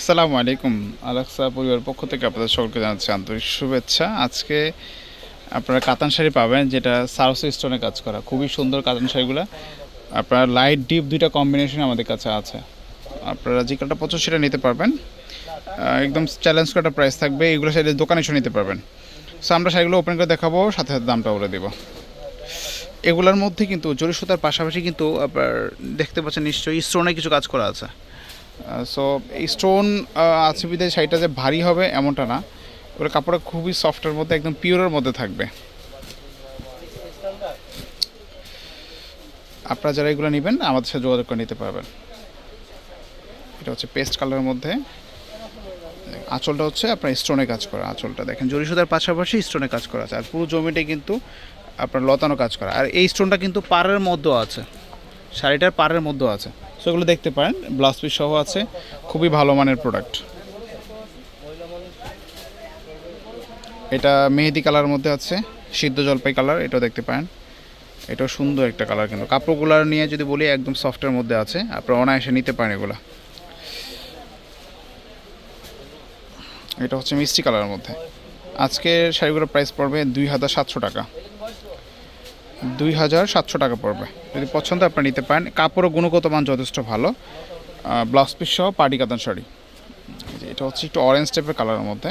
আসসালামু আলাইকুম, আলাক্সা পরিবার পক্ষ থেকে আপনাদের সকলকে জানাচ্ছি আন্তরিক শুভেচ্ছা। আজকে আপনারা কাতান শাড়ি পাবেন, যেটা সারস স্টোনে কাজ করা। খুবই সুন্দর কাতান শাড়িগুলো। আপনার লাইট, ডিপ দুইটা কম্বিনেশন আমাদের কাছে আছে। আপনারা যে কালারটা পছন্দ সেটা নিতে পারবেন। একদম চ্যালেঞ্জ করাটা প্রাইস থাকবে, এগুলো শাড়ি দোকানে এসে নিতে পারবেন। সো আমরা শাড়িগুলো ওপেন করে দেখাবো, সাথে সাথে দামটা বলে দেবো। এগুলোর মধ্যে কিন্তু জরি সুতার পাশাপাশি কিন্তু আপনার দেখতে পাচ্ছেন নিশ্চয়ই স্টোনে কিছু কাজ করা আছে। সো এই স্টোন আছে বিধায় শাড়িটা যে ভারী হবে এমনটা না। ওর কাপড়টা খুবই সফটের মধ্যে, একদম পিওরের মধ্যে থাকবে। আপনারা যারা এগুলো নেবেন, আমাদের সাথে যোগাযোগ করে নিতে পারবেন। এটা হচ্ছে পেস্ট কালারের মধ্যে। আঁচলটা হচ্ছে আপনার স্টোনে কাজ করা আঁচলটা। দেখেন, জরি সুতার পাশাপাশি স্টোনে কাজ করা আছে। আর পুরো জমিটাই কিন্তু আপনার লতানো কাজ করা। আর এই স্টোনটা কিন্তু পাড়ের মধ্যেও আছে। শাড়িটার পাড়ের মধ্যেও আছে। সেগুলো দেখতে পারেন। ব্লাউজ পিস সহ আছে। খুবই ভালো মানের প্রোডাক্ট এটা মেহেদি কালার মধ্যে আছে। সিদ্ধ জলপাই কালার, এটাও দেখতে পারেন। এটাও সুন্দর একটা কালার কিন্তু। কাপড়গুলার নিয়ে যদি বলি, একদম সফটের মধ্যে আছে। আপনারা অনায়াসে নিতে পারেন এগুলো। এটা হচ্ছে মিষ্টি কালারের মধ্যে। আজকের শাড়িগুলোর প্রাইস পড়বে দুই হাজার সাতশো টাকা। দুই হাজার সাতশো টাকা পড়বে। যদি পছন্দ আপনার নিতে পারেন। কাপড় ও গুণগত মান যথেষ্ট ভালো। ব্লাউজ পিস সহ পার্টি কাতান শাড়ি। এটা হচ্ছে একটু অরেঞ্জ টাইপের কালারের মধ্যে।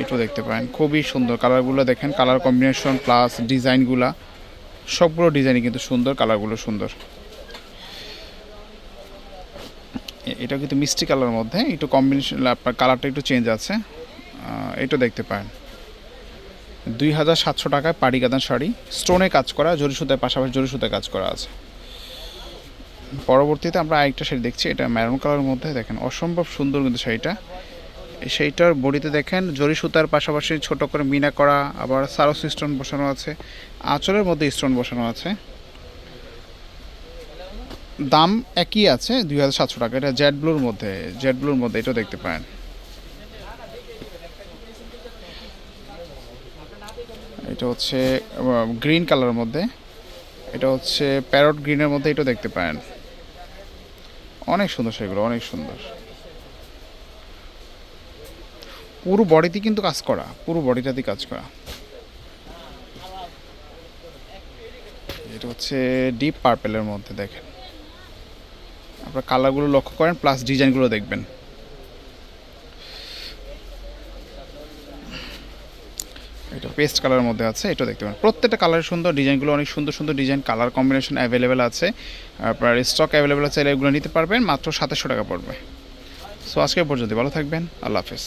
এটাও দেখতে পারেন। খুবই সুন্দর কালারগুলো দেখেন। কালার কম্বিনেশন প্লাস ডিজাইনগুলা সবগুলো ডিজাইনই কিন্তু সুন্দর কালারগুলো সুন্দর। এটা কিন্তু মিষ্টি কালারের মধ্যে। একটু কম্বিনেশন আপনার কালারটা একটু চেঞ্জ আছে। এটা দেখতে পারেন। দুই হাজার সাতশো টাকায় পাড়ি কাতান শাড়ি। স্টোনে কাজ করা জরি সুতার পাশাপাশি জরি সুতায় কাজ করা আছে। পরবর্তীতে আমরা আরেকটা শাড়ি দেখছি, এটা ম্যারুন কালারের মধ্যে। দেখেন, অসম্ভব সুন্দর কিন্তু শাড়িটা। এই শাড়িটার বডিতে দেখেন জরি সুতার পাশাপাশি ছোট করে মিনা করা, আবার সারস স্টোন বসানো আছে, আঁচলের মধ্যে স্টোন বসানো আছে। দাম একই আছে, দুই হাজার সাতশো টাকা। এটা জেড ব্লুর মধ্যে জেড ব্লুর মধ্যে, এটাও দেখতে পারেন। এটা হচ্ছে গ্রিন কালারের মধ্যে। এটা হচ্ছে প্যারট গ্রিনের মধ্যে এটা দেখতে পারেন। অনেক সুন্দর সেগুলো, অনেক সুন্দর। পুরো বডিতে কিন্তু কাজ করা, পুরো বডিটাতে কাজ করা। এটা হচ্ছে ডিপ পার্পেলের মধ্যে দেখেন। আপনার কালারগুলো লক্ষ্য করেন প্লাস ডিজাইনগুলো দেখবেন এটা পেস্ট কালারের মধ্যে আছে, এটা দেখতে পারেন। প্রত্যেকটা কালার সুন্দর ডিজাইনগুলো, অনেক সুন্দর সুন্দর ডিজাইন, কালার কম্বিনেশন অ্যাভেলেবেল আছে। আপনার স্টক অ্যাভেলেবেল আছে, এগুলো নিতে পারবেন, মাত্র সাতাশশো টাকা পড়বে। সো আজকে পর্যন্ত ভালো থাকবেন, আল্লাহ হাফেজ।